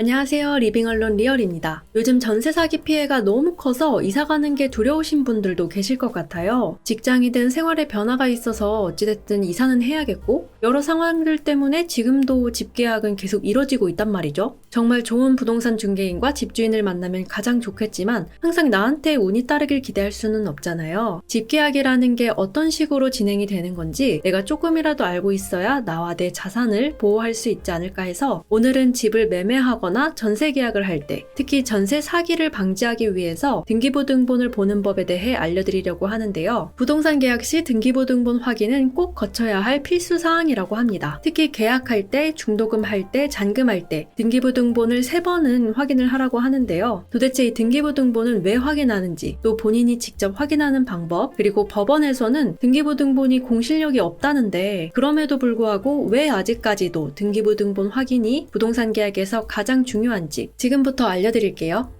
안녕하세요. 리빙얼론 리얼입니다. 요즘 전세 사기 피해가 너무 커서 이사 가는 게 두려우신 분들도 계실 것 같아요. 직장이든 생활에 변화가 있어서 어찌됐든 이사는 해야겠고, 여러 상황들 때문에 지금도 집 계약은 계속 이뤄지고 있단 말이죠. 정말 좋은 부동산 중개인과 집주인을 만나면 가장 좋겠지만, 항상 나한테 운이 따르길 기대할 수는 없잖아요. 집 계약이라는 게 어떤 식으로 진행이 되는 건지 내가 조금이라도 알고 있어야 나와 내 자산을 보호할 수 있지 않을까 해서 오늘은 집을 매매하거나 전세 계약을 할 때, 특히 전세 사기를 방지하기 위해서 등기부등본을 보는 법에 대해 알려드리려고 하는데요. 부동산 계약 시 등기부등본 확인은 꼭 거쳐야 할 필수 사항이라고 합니다. 특히 계약할 때, 중도금 할 때, 잔금할 때 등기부등본을 세 번은 확인을 하라고 하는데요. 도대체 이 등기부등본은 왜 확인하는지, 또 본인이 직접 확인하는 방법, 그리고 법원에서는 등기부등본이 공실력이 없다는데 그럼에도 불구하고 왜 아직까지도 등기부등본 확인이 부동산 계약에서 가장 중요한지 지금부터 알려드릴게요.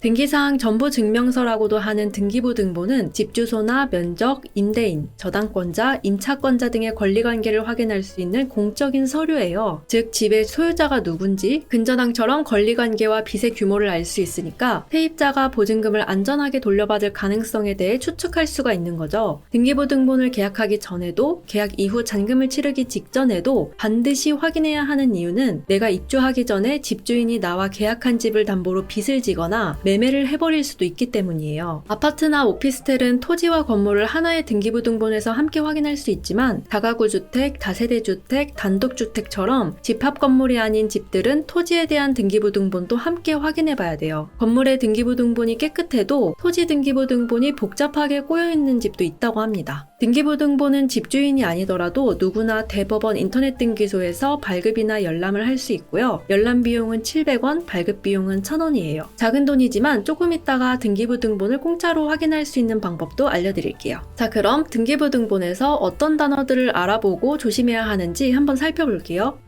등기사항 전부 증명서라고도 하는 등기부 등본은 집 주소나 면적, 임대인, 저당권자, 임차권자 등의 권리관계를 확인할 수 있는 공적인 서류예요. 즉 집의 소유자가 누군지, 근저당처럼 권리관계와 빚의 규모를 알 수 있으니까 세입자가 보증금을 안전하게 돌려받을 가능성에 대해 추측할 수가 있는 거죠. 등기부 등본을 계약하기 전에도 계약 이후 잔금을 치르기 직전에도 반드시 확인해야 하는 이유는 내가 입주하기 전에 집주인이 나와 계약한 집을 담보로 빚을 지거나 매매를 해버릴 수도 있기 때문이에요. 아파트나 오피스텔은 토지와 건물을 하나의 등기부등본에서 함께 확인할 수 있지만 다가구 주택, 다세대 주택, 단독 주택처럼 집합 건물이 아닌 집들은 토지에 대한 등기부등본도 함께 확인해 봐야 돼요. 건물의 등기부등본이 깨끗해도 토지 등기부등본이 복잡하게 꼬여 있는 집도 있다고 합니다. 등기부등본은 집주인이 아니더라도 누구나 대법원 인터넷 등기소에서 발급이나 열람을 할 수 있고요. 열람 비용은 700원, 발급 비용은 1000원이에요. 작은 돈이지 만 조금 있다가 등기부 등본을 공짜로 확인할 수 있는 방법도 알려드릴게요. 자, 그럼 등기부 등본에서 어떤 단어들을 알아보고 조심해야 하는지 한번 살펴볼게요.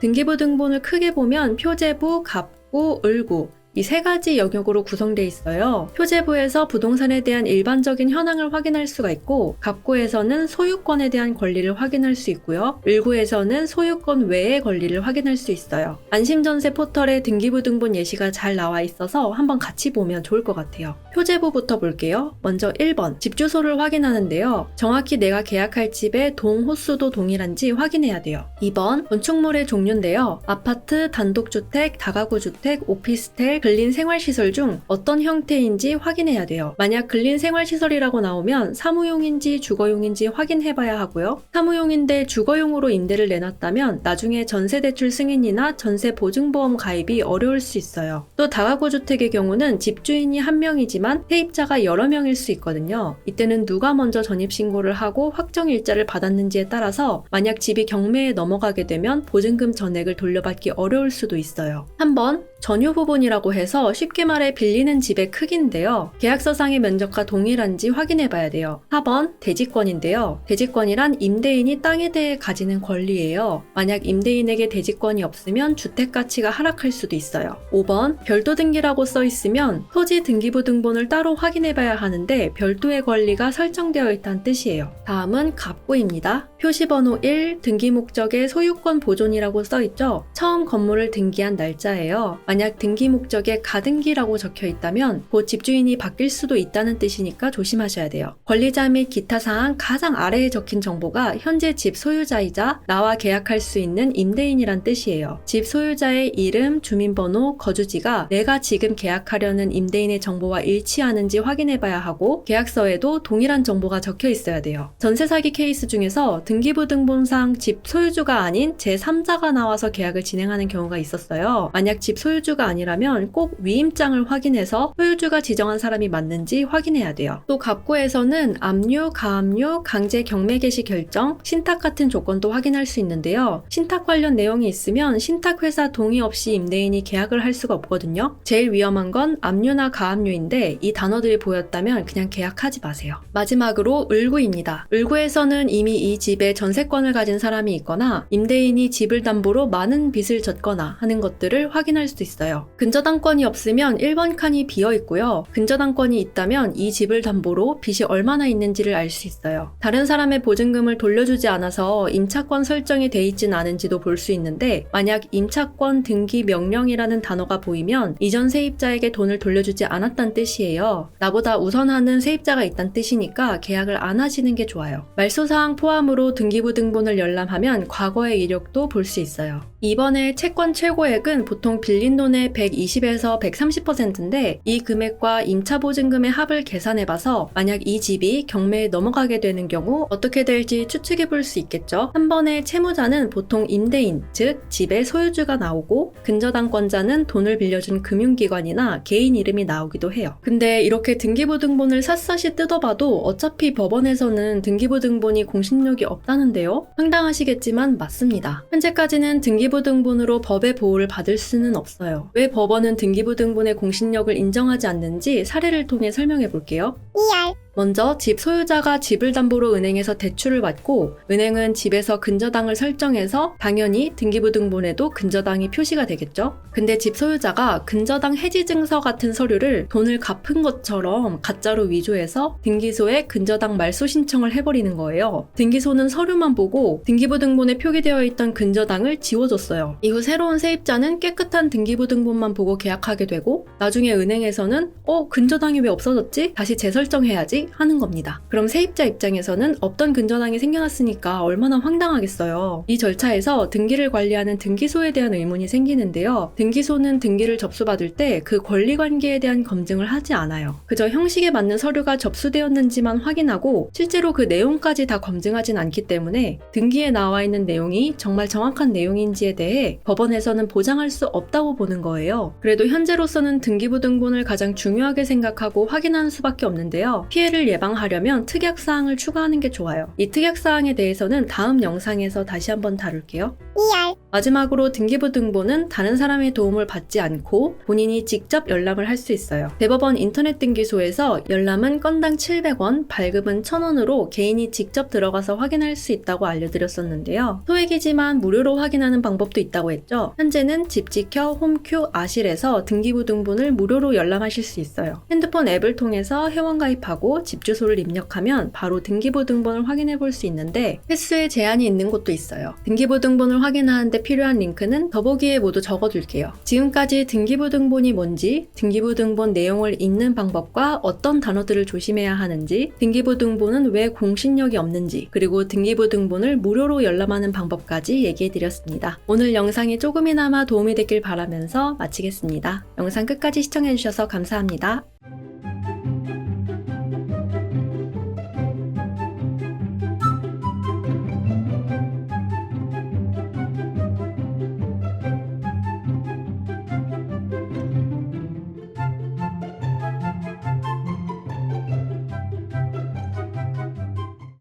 등기부 등본을 크게 보면 표제부, 갑구, 을구, 이 세 가지 영역으로 구성되어 있어요. 표제부에서 부동산에 대한 일반적인 현황을 확인할 수가 있고, 갑구에서는 소유권에 대한 권리를 확인할 수 있고요. 을구에서는 소유권 외의 권리를 확인할 수 있어요. 안심전세 포털에 등기부등본 예시가 잘 나와 있어서 한번 같이 보면 좋을 것 같아요. 표제부부터 볼게요. 먼저 1번, 집 주소를 확인하는데요. 정확히 내가 계약할 집의 동 호수도 동일한지 확인해야 돼요. 2번, 건축물의 종류인데요. 아파트, 단독주택, 다가구 주택, 오피스텔, 근린 생활시설 중 어떤 형태인지 확인해야 돼요. 만약 근린 생활시설이라고 나오면 사무용인지 주거용인지 확인해봐야 하고요. 사무용인데 주거용으로 임대를 내놨다면 나중에 전세대출 승인이나 전세 보증보험 가입이 어려울 수 있어요. 또 다가구 주택의 경우는 집주인이 한 명이지만 세입자가 여러 명일 수 있거든요. 이때는 누가 먼저 전입신고를 하고 확정 일자를 받았는지에 따라서 만약 집이 경매에 넘어가게 되면 보증금 전액을 돌려받기 어려울 수도 있어요. 한번 전유 부분이라고 해서 쉽게 말해 빌리는 집의 크기인데요. 계약서상의 면적과 동일한지 확인해 봐야 돼요. 4번 대지권인데요. 대지권이란 임대인이 땅에 대해 가지는 권리예요. 만약 임대인에게 대지권이 없으면 주택 가치가 하락할 수도 있어요. 5번 별도 등기라고 써 있으면 토지 등기부 등본을 따로 확인해 봐야 하는데 별도의 권리가 설정되어 있다는 뜻이에요. 다음은 갑구입니다. 표시번호 1 등기 목적의 소유권 보존이라고 써 있죠. 처음 건물을 등기한 날짜예요. 만약 등기 목적에 가등기라고 적혀 있다면 곧 집주인이 바뀔 수도 있다는 뜻이니까 조심하셔야 돼요. 권리자 및 기타 사항 가장 아래에 적힌 정보가 현재 집 소유자이자 나와 계약할 수 있는 임대인이란 뜻이에요. 집 소유자의 이름, 주민번호, 거주지가 내가 지금 계약하려는 임대인의 정보와 일치하는지 확인해 봐야 하고 계약서에도 동일한 정보가 적혀 있어야 돼요. 전세 사기 케이스 중에서 등기부등본상 집 소유주가 아닌 제3자가 나와서 계약을 진행하는 경우가 있었어요. 만약 집 소유 주가 아니라면 꼭 위임장을 확인해서 소유주가 지정한 사람이 맞는지 확인해야 돼요. 또 갑구에서는 압류, 가압류, 강제 경매 개시 결정, 신탁 같은 조건도 확인할 수 있는데요. 신탁 관련 내용이 있으면 신탁 회사 동의 없이 임대인이 계약을 할 수가 없거든요. 제일 위험한 건 압류나 가압류인데 이 단어들이 보였다면 그냥 계약하지 마세요. 마지막으로 을구입니다. 을구에서는 이미 이 집에 전세권을 가진 사람이 있거나 임대인이 집을 담보로 많은 빚을 졌거나 하는 것들을 확인할 수있 어요. 근저당권이 없으면 1번 칸이 비어 있고요. 근저당권이 있다면 이 집을 담보로 빚이 얼마나 있는지를 알 수 있어요. 다른 사람의 보증금을 돌려주지 않아서 임차권 설정이 돼 있진 않은지도 볼 수 있는데 만약 임차권 등기 명령이라는 단어가 보이면 이전 세입자에게 돈을 돌려주지 않았단 뜻이에요. 나보다 우선하는 세입자가 있단 뜻이니까 계약을 안 하시는 게 좋아요. 말소사항 포함으로 등기부 등본을 열람하면 과거의 이력도 볼 수 있어요. 이번에 채권 최고액은 보통 빌린 돈의 120에서 130%인데 이 금액과 임차 보증금의 합을 계산해봐서 만약 이 집이 경매에 넘어가게 되는 경우 어떻게 될지 추측해 볼 수 있겠죠. 한 번에 채무자는 보통 임대인, 즉 집의 소유주가 나오고 근저당권자는 돈을 빌려준 금융기관이나 개인 이름이 나오기도 해요. 근데 이렇게 등기부등본을 샅샅이 뜯어봐도 어차피 법원에서는 등기부등본이 공신력이 없다는데요? 황당하시겠지만 맞습니다. 현재까지는 등기부등본으로 법의 보호를 받을 수는 없어요. 왜 법원은 등기부등본의 공신력을 인정하지 않는지 사례를 통해 설명해 볼게요. ER 먼저 집 소유자가 집을 담보로 은행에서 대출을 받고 은행은 집에서 근저당을 설정해서 당연히 등기부등본에도 근저당이 표시가 되겠죠. 근데 집 소유자가 근저당 해지 증서 같은 서류를 돈을 갚은 것처럼 가짜로 위조해서 등기소에 근저당 말소 신청을 해버리는 거예요. 등기소는 서류만 보고 등기부등본에 표기되어 있던 근저당을 지워줬어요. 이후 새로운 세입자는 깨끗한 등기부등본만 보고 계약하게 되고 나중에 은행에서는 어 근저당이 왜 없어졌지? 다시 재설정해야지 하는 겁니다. 그럼 세입자 입장에서는 없던 근저당이 생겨났으니까 얼마나 황당하겠어요. 이 절차에서 등기를 관리하는 등기소에 대한 의문이 생기는데요. 등기소는 등기를 접수받을 때 그 권리 관계에 대한 검증을 하지 않아요. 그저 형식에 맞는 서류가 접수되었는지만 확인하고 실제로 그 내용까지 다 검증하진 않기 때문에 등기에 나와 있는 내용이 정말 정확한 내용인지에 대해 법원에서는 보장할 수 없다고 보는 거예요. 그래도 현재로서는 등기부등본을 가장 중요하게 생각하고 확인하는 수밖에 없는데요. 피해를 예방하려면 특약사항을 추가하는 게 좋아요. 이 특약사항에 대해서는 다음 영상에서 다시 한번 다룰게요. ER 마지막으로 등기부등본은 다른 사람의 도움을 받지 않고 본인이 직접 열람을 할 수 있어요. 대법원 인터넷 등기소에서 열람은 건당 700원, 발급은 1000원으로 개인이 직접 들어가서 확인할 수 있다고 알려드렸었는데요. 소액이지만 무료로 확인하는 방법도 있다고 했죠. 현재는 집지켜, 홈큐, 아실에서 등기부등본을 무료로 열람하실 수 있어요. 핸드폰 앱을 통해서 회원가입하고 집 주소를 입력하면 바로 등기부등본을 확인해 볼 수 있는데 횟수에 제한이 있는 곳도 있어요. 등기부등본을 확인하는데 필요한 링크는 더보기에 모두 적어둘게요. 지금까지 등기부등본이 뭔지, 등기부등본 내용을 읽는 방법과 어떤 단어들을 조심해야 하는지, 등기부등본은 왜 공신력이 없는지, 그리고 등기부등본을 무료로 열람하는 방법까지 얘기해드렸습니다. 오늘 영상이 조금이나마 도움이 됐길 바라면서 마치겠습니다. 영상 끝까지 시청해주셔서 감사합니다.